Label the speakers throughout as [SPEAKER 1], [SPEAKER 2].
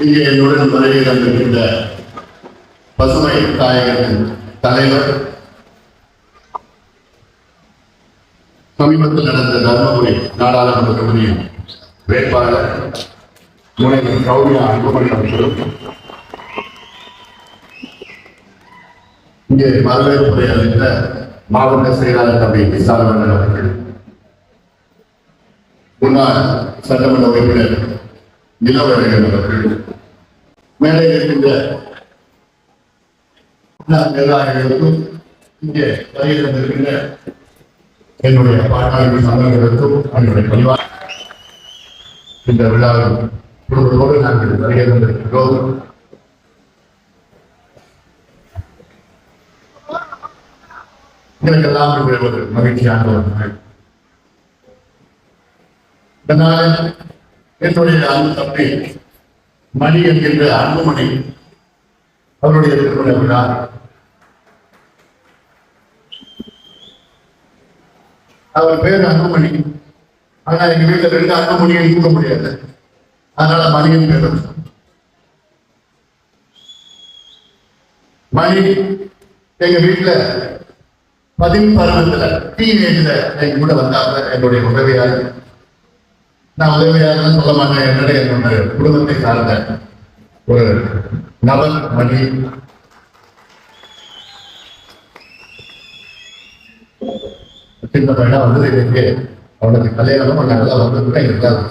[SPEAKER 1] இங்கே என்னுடன் வருகை தந்திருக்கின்ற பசுமை தாயகத்தின் தலைவர் சமீபத்தில் நடந்த தர்மபுரி நாடாளுமன்ற தொகுதியின் வேட்பாளர் முனைவர் கௌரியா அன்புமணி அவர்களும் இங்கே வரவேற்புரை அளித்த மாவட்ட செயலாளர் தம்பி விசாலமன்னன் அவர்கள். முன்னாள் சட்டமன்ற உறுப்பினர் நிலவழகன் அவர்கள். மேலே இருக்கின்ற நிர்வாகிகளுக்கும் இங்கே வருகை என்னுடைய பாட்டாளி சங்கங்களுக்கும் என்னுடைய பணிவா இந்த விழாவில் குடும்பத்தோடு நாங்கள் வருகை எங்களுக்கு எல்லாம் ஒரு மகிழ்ச்சியான ஒரு நாள். இந்த என்னுடைய அன்பு தம்பி மணி என்கின்ற அன்புமணி அவருடைய திருமண விழா. அவர் பேர் அன்புமணி. ஆனா எங்க வீட்டுல ரெண்டு அன்புமணியை தூக்க முடியாது. அதனால மணியின் பேர் மணி எங்க வீட்டுல பதின்பருவத்துல டீனேஜ்ல என் கூட வந்தாங்க என்னுடைய உதவியாளர். நான் உதவியாளர் சொல்ல மாட்டேன் என்னுடைய குடும்பத்தை சார்ந்த ஒரு நபர் மணி. சின்ன பையனா வந்தது எனக்கு அவனுக்கு கல்யாணம் நல்லா வந்து கூட இருக்காது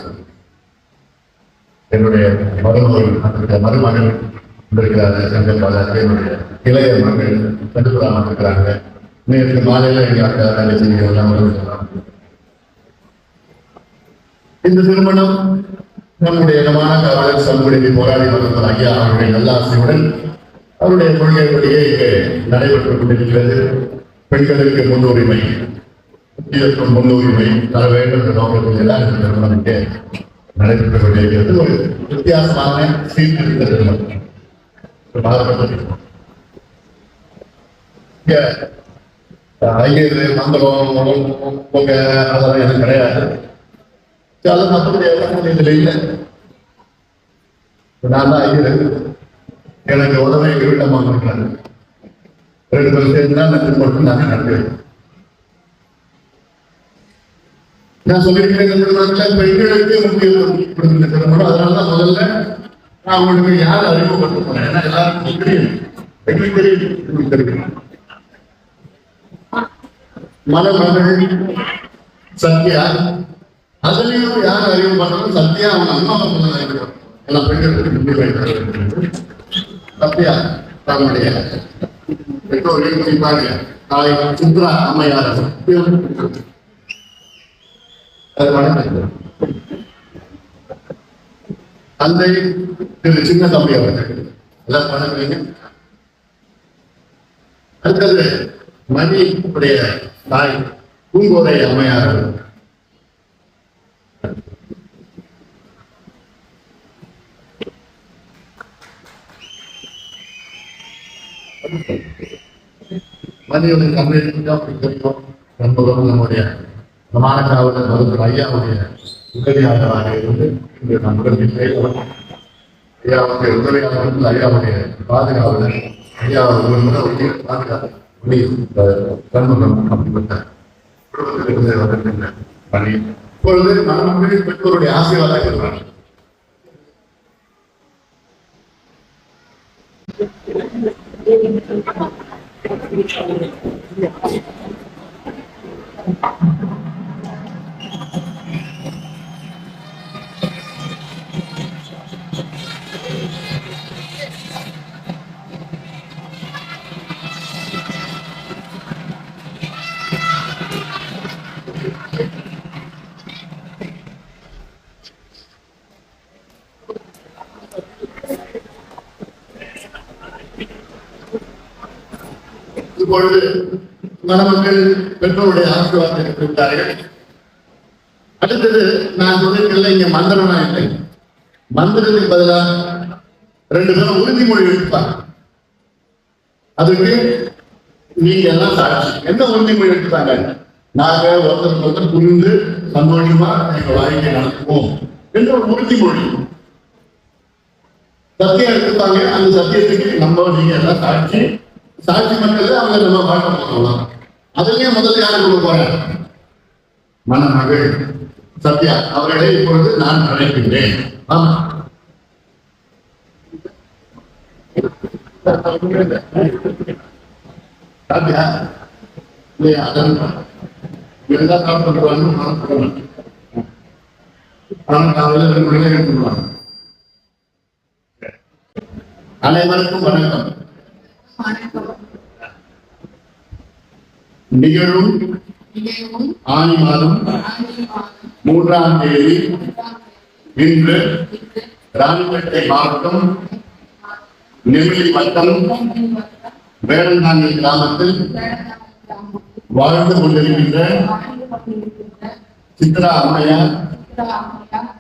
[SPEAKER 1] என்னுடைய மருமகள் அந்த மருமகள் இருக்கிறாரு செங்கல் பாலாஜி என்னுடைய இளைய மகள் தடுப்புராமன் இருக்கிறாங்க நேற்று மாலையில எங்க அக்கா தங்கச்சி எல்லாம் இந்த திருமணம் நம்முடைய இனமான காவலர் சமூகத்தை போராடி வந்த ஐயா அவருடைய நல்லாசையுடன் அவருடைய கொள்கைப்படியே இங்கே நடைபெற்றுக் கொண்டிருக்கிறது. பெண்களுக்கு முன்னுரிமை முக்கியத்துவம் முன்னுரிமை தர வேண்டும் என்ற நோக்கத்தில் எல்லாம் இந்த திருமணம் இங்கே நடைபெற்றுக் கொண்டிருக்கிறது. ஒரு வித்தியாசமான சீர்திருத்த திருமணம். மாறுபட்ட திருமணம். இங்க ஐயர் மந்திரம் பொங்க அதெல்லாம் எதுவும் கிடையாது. அது மற்றபடி எல்லாம் இதுல இல்லை. நான் தான் ஐயர் எனக்கு உடனே எங்க வீட்டு அம்மா இருக்காரு ரெண்டு பேரும் சேர்ந்து தான் நான் போட்டு நாங்கள் நடக்கிறேன் நான் சொல்லியிருக்கிறேன் இந்த திருமணத்துல பெண்களுக்கு முக்கியத்துவம் கொடுக்கிற திருமணம் அதனால தான் முதல்ல நான் உங்களுக்கு யார் அறிமுகப்படுத்த போறேன்? ஏன்னா எல்லாருக்கும் தெரியும். எங்களுக்கு தெரியும் தெரியும். மணமகள் சத்யா. அதுலயும் யார் அறிவு பண்றது சத்யா அவன் அம்மா பண்ண ஏன்னா பெண்களுக்கு முன்னுரிமை சத்யா தன்னுடைய பெற்றோரையும் குறிப்பாக தாய் சித்ரா அம்மையார் தந்தை திரு சின்ன தம்பி அவர்கள். எல்லாம் வணக்கம் அடுத்தது மதியுடைய தாய் பூங்கோதை அம்மையார் அவர்கள். மதியுடைய கம்யூனிட்டி அப்படி தெரியும். என்பதும் நம்முடைய மாணக்காவலர் மருத்துவர் ஐயாவுடைய உதவியாளராக இருந்து இன்று நம்முடன் இல்லை ஐயாவுடைய உதவியாளர் ஐயாவுடைய பாதுகாவலர். ஐயா ஒரு பாதுகாப்பு அப்படிப்பட்ட இப்பொழுது மணமக்களின் பெற்றோருடைய ஆசீர்வாதம் இருக்கிறார் இப்பொழுது மணமக்கள் பெற்றோருடைய ஆசீர்வாதம் எடுத்து விட்டார்கள் அடுத்தது நான் சொல்லியிருக்கல இங்க மந்திரம்னா இல்லை. மந்திரத்துக்கு பதிலாக ரெண்டு பேரும் உறுதிமொழி எடுப்பாங்க அதுக்கு நீங்க எல்லாம் சாட்சி. என்ன உறுதிமொழி எடுத்தாங்க நாங்க ஒருத்தருக்கு ஒருத்தர் புரிந்து சந்தோஷமா எங்க வாழ்க்கை நடத்துவோம் என்ற ஒரு உறுதிமொழி. சத்தியம் எடுத்துப்பாங்க. அந்த சத்தியத்துக்கு நம்ம நீங்க எல்லாம் சாட்சி. சாட்சி மக்கள் அவங்க நம்ம பார்க்க போகலாம் அதுலயே முதல்ல யாரு கொடுக்க போறேன் மணமகள் சத்யா அவர்களை இப்பொழுது நான் அழைக்கின்றேன். ஆமா சாத்தியா இல்லையா அதான் இருந்தா சாப்பிட்டுருவாங்க மனம் போகணும் ஆனால் காலையில் ரெண்டு மணிக்கு எடுத்துருவாங்க அனைவருக்கும் வணக்கம். நிகழும் ஆணி மாதம் மூன்றாம் தேதி இன்று ராணிப்பேட்டை மாவட்டம் நெல்லை வட்டம் வேடந்தாங்கி கிராமத்தில் வாழ்ந்து கொண்டிருக்கின்ற சித்ரா அம்மையார்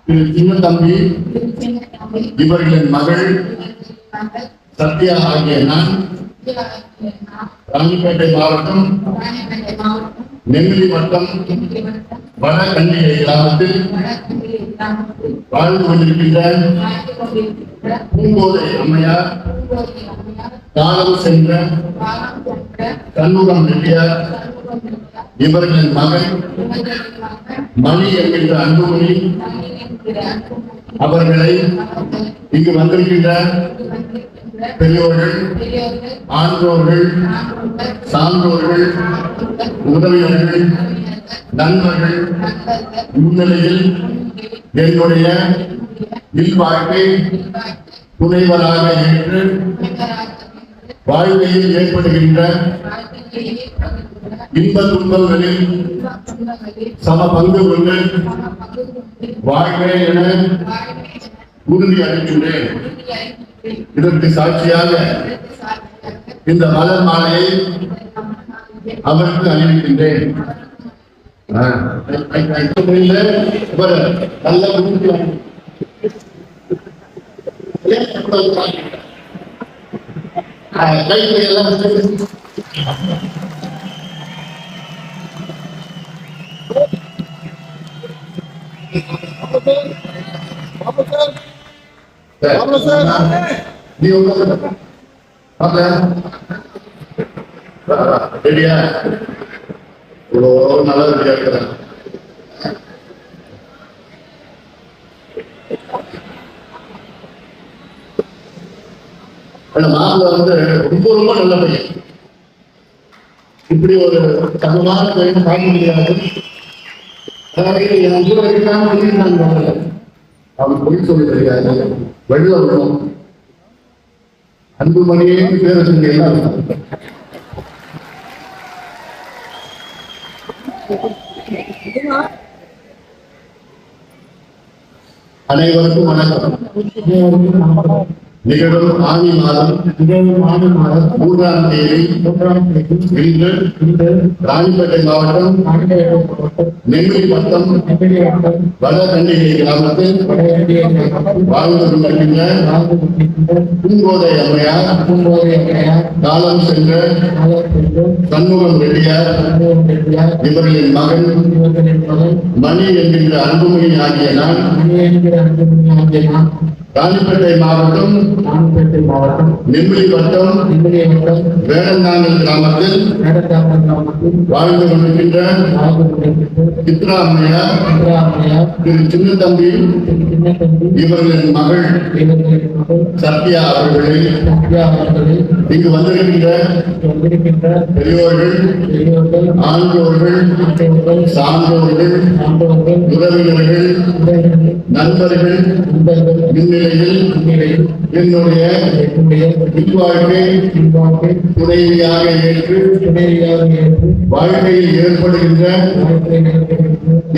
[SPEAKER 1] திரு சின்ன தம்பி இவர்களின் மகள் சத்யா ஆகிய நான் ராணிப்பேட்டை மாவட்டம் நெல்லை வட்டம் வட கண்டிகை கிராமத்தில் வாழ்ந்து கொண்டிருக்கின்ற பூங்கோதை அம்மையார் காலம் சென்ற சண்முகம் ரெட்டியார் இவர்களின் மகன் மணி என்கின்ற அன்புமணி அவர்களை இங்கு வந்திருக்கின்ற பெரியோர்கள் ஆன்றோர்கள் சான்றோர்கள் உதவியர்கள் நண்பர்கள் முன்னிலையில் என்னுடைய இல்வாழ்க்கை துணைவராக ஏற்று வாழ்க்கையில் ஏற்படுகின்ற இன்ப துன்பங்களில் சம பங்கு கொண்டு வாழ்க்கை என உறுதி அளிக்கின்றேன். இதற்கு சாட்சியாக இந்த மலர் மாலையை அவருக்கு அணிவிக்கின்றேன் ஆ, நல்ல புரிஞ்சு ஏன் இவ்வளவு பாக்குறீங்க? எல்லாம் நீ ரெடியா இவ்வளோ நல்லா ரெடியா இருக்கிறேன் மாப்பிள்ள வந்து ரொம்ப ரொம்ப நல்ல பையன் இப்படி ஒரு சமமான பையன் பார்க்க முடியாது என் கூட இருக்காம பண்ணியிருந்தாங்க அவர் பொய் சொல்லி கிடையாது வெள்ள விடும் அன்புமணியே பேர் வச்சுங்க எல்லாரும். அனைவருக்கும் வணக்கம். நிகழும் ஆணி மாதம் மூன்றாம் தேதி இன்று ராணிப்பேட்டை மாவட்டம் நெல்லை வட்டம் வட கண்டிகை கிராமத்தில் வாழ்ந்து கொண்டிருக்கின்ற பூங்கோதை அம்மையார் காலம் சென்ற சண்முகம் ரெட்டியார் இவர்களின் மகன் மணி என்கின்ற அன்புமணி ஆகிய நான் ராணிப்பேட்டை மாவட்டம்
[SPEAKER 2] மாவட்டம்
[SPEAKER 1] நெல்லை வட்டம்
[SPEAKER 2] நெல்லை வட்டம்
[SPEAKER 1] வேடந்தாங்கல் கிராமத்தில்
[SPEAKER 2] வேடந்தாங்கல் கிராமத்தில்
[SPEAKER 1] வாழ்ந்து கொண்டிருக்கின்ற
[SPEAKER 2] வாழ்ந்து கொண்டிருக்கின்ற
[SPEAKER 1] சித்ரா அம்மையார்
[SPEAKER 2] சித்ராமையார்
[SPEAKER 1] திரு சின்ன தம்பி
[SPEAKER 2] சின்ன தம்பி
[SPEAKER 1] இவர்களின் மகள்
[SPEAKER 2] இவர்களின் மகள்
[SPEAKER 1] சத்யா அவர்களை
[SPEAKER 2] சத்யா அவர்களை
[SPEAKER 1] இங்கு வந்திருக்கின்ற
[SPEAKER 2] வந்திருக்கின்ற
[SPEAKER 1] பெரியோர்கள்
[SPEAKER 2] பெரியோர்கள்
[SPEAKER 1] ஆண்டோர்கள்
[SPEAKER 2] ஆண்டவர்கள்
[SPEAKER 1] சான்றோர்கள் உறவினர்கள்
[SPEAKER 2] உறவினர்கள்
[SPEAKER 1] நண்பர்கள்
[SPEAKER 2] நண்பர்கள்
[SPEAKER 1] முன்னிலையில் என்னுடைய
[SPEAKER 2] என்னுடைய
[SPEAKER 1] இல்வாழ்க்கை துணைவியாக ஏற்று
[SPEAKER 2] துணைவியாக ஏற்று
[SPEAKER 1] வாழ்க்கையில் ஏற்படுகின்ற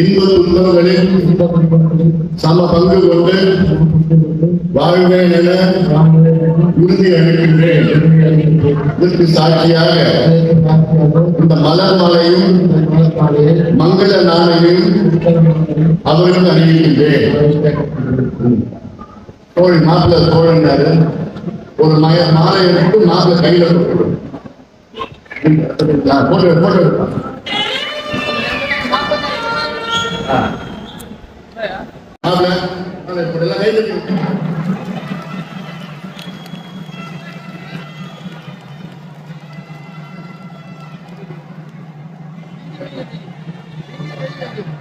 [SPEAKER 1] இன்ப துன்பங்களில் சம பங்கு கொண்டு வாழ்வேன் என உறுதி அளிக்கின்றேன். இதற்கு சாட்சியாக இந்த மலர் மாலையும் மங்கள நாளையும் அவருக்கு அறிவிக்கின்றேன் தோழி மாப்பிள்ள தோழன்னாரு ஒரு மய மாலை எடுத்து மாப்பிள்ள கையில போட்டு போட்டு
[SPEAKER 3] Thank you.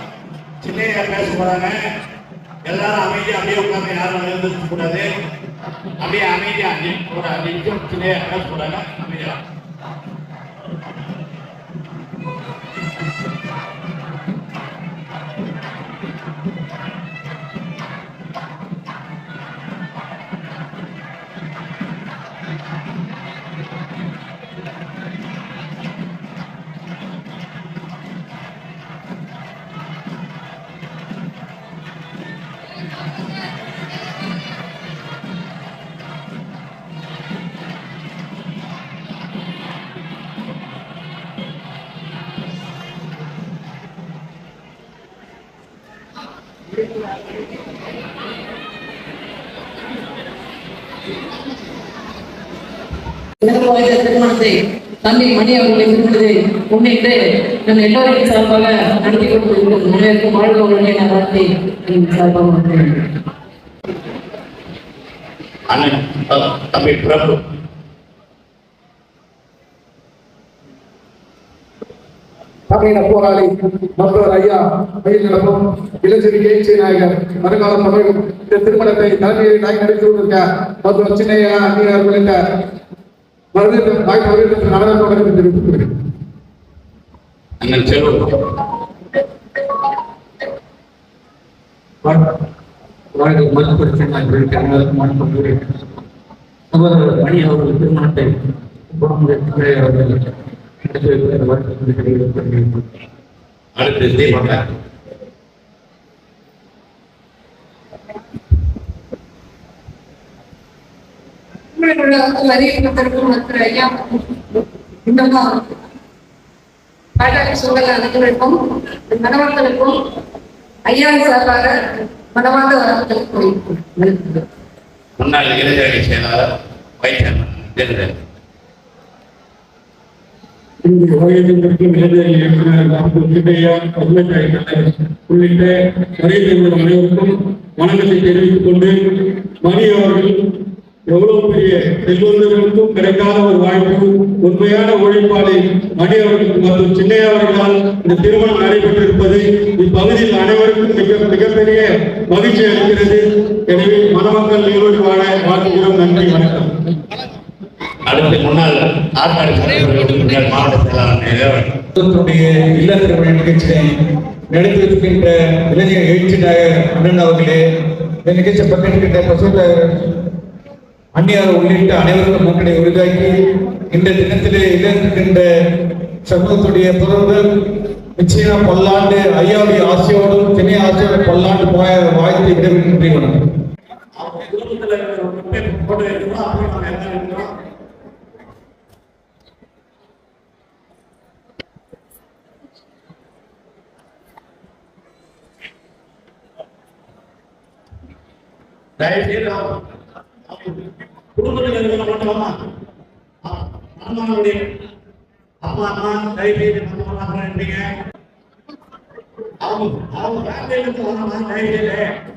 [SPEAKER 3] சின்னையா பேச போறாங்க. எல்லாரும் அமைதியா அப்படியே உட்காந்து யாரும் எழுந்திருக்க கூடாது. அப்படியே அமைதியா அஞ்சு ஒரு அஞ்சு சின்னையா பேச போறாங்க. அமைதியா.
[SPEAKER 4] சிறப்பு வாய்ந்த திருமணத்தை தம்பி மணி அவர்களை திருமணத்தை முன்னிட்டு நம் எல்லோரையும் சார்பாக நடத்தி கொண்டிருக்கும் வாழ்க உடனே நலத்தை சார்பாக.
[SPEAKER 3] அண்ணன் தம்பி பிரபு
[SPEAKER 2] தமிழக போராளி மருத்துவர் ஐயா மயில் நடப்பும். இளஞ்செடி எழுச்சி நாயகர் வருங்கால தமிழகம். இந்த திருமணத்தை தலைமையில் நாய் நடத்தி கொண்டிருக்க மருத்துவர் சின்னையா உள்ளிட்ட மருத்துவ வாய்ப்பு அவர்களுக்கு நடனத்தோடு தெரிவித்துக்
[SPEAKER 3] அண்ணன் செல்வம்.
[SPEAKER 5] மணி அவர்கள் திருமணத்தை நடத்தி
[SPEAKER 4] அறிவிப்பதற்கும் மற்ற ஐயா இன்னமும் பாட்டாளி சூழல் அனைவருக்கும் ஐயா சார்பாக
[SPEAKER 3] முன்னாள் இளைஞரணி செயலாளர்
[SPEAKER 5] இளைஞர் இயக்குனர் டாக்டர் பத்மஜாயக்கர் உள்ளிட்ட அனைவருக்கும் வணக்கத்தை தெரிவித்துக் கொண்டு மணி அவர்கள் எவ்வளவு பெரிய செல்வந்தர்களுக்கும் கிடைக்காத ஒரு வாய்ப்பு உண்மையான உழைப்பாளை மணி அவர்களுக்கு மற்றும் சின்னையா அவர்களால் இந்த திருமணம் நடைபெற்றிருப்பது இப்பகுதியில் அனைவருக்கும் மிக மிகப்பெரிய மகிழ்ச்சி அளிக்கிறது. எனவே மணமக்கள் நீரோடு வாழ வாழ்த்துகிறோம். நன்றி வணக்கம்.
[SPEAKER 3] அடுத்து முன்னாள் ஆற்காடு மாவட்ட செயலாளர்
[SPEAKER 6] இல்ல திருமண நிகழ்ச்சியை நடத்தியிருக்கின்ற இளைஞர் எழுச்சி நாயகர் அண்ணன் அவர்களே இந்த நிகழ்ச்சி பங்கேற்கின்ற பசுத்த அந்நியார் உள்ளிட்ட அனைவருக்கும் மக்களை உருவாக்கி இந்த தினத்திலே இழந்திருக்கின்ற சமூகத்துடைய பொருள்கள் நிச்சயம் பல்லாண்டு ஐயாவுடைய ஆசையோடும் திணை ஆசையோடும் பல்லாண்டு போய வாழ்த்து விடவில்லை வணக்கம்
[SPEAKER 3] குடும்பத்தில் இருக்கிற அம்மாவுடைய அப்பா அம்மா தயவு அவங்க அவங்க ஃபேமிலியில வரணும்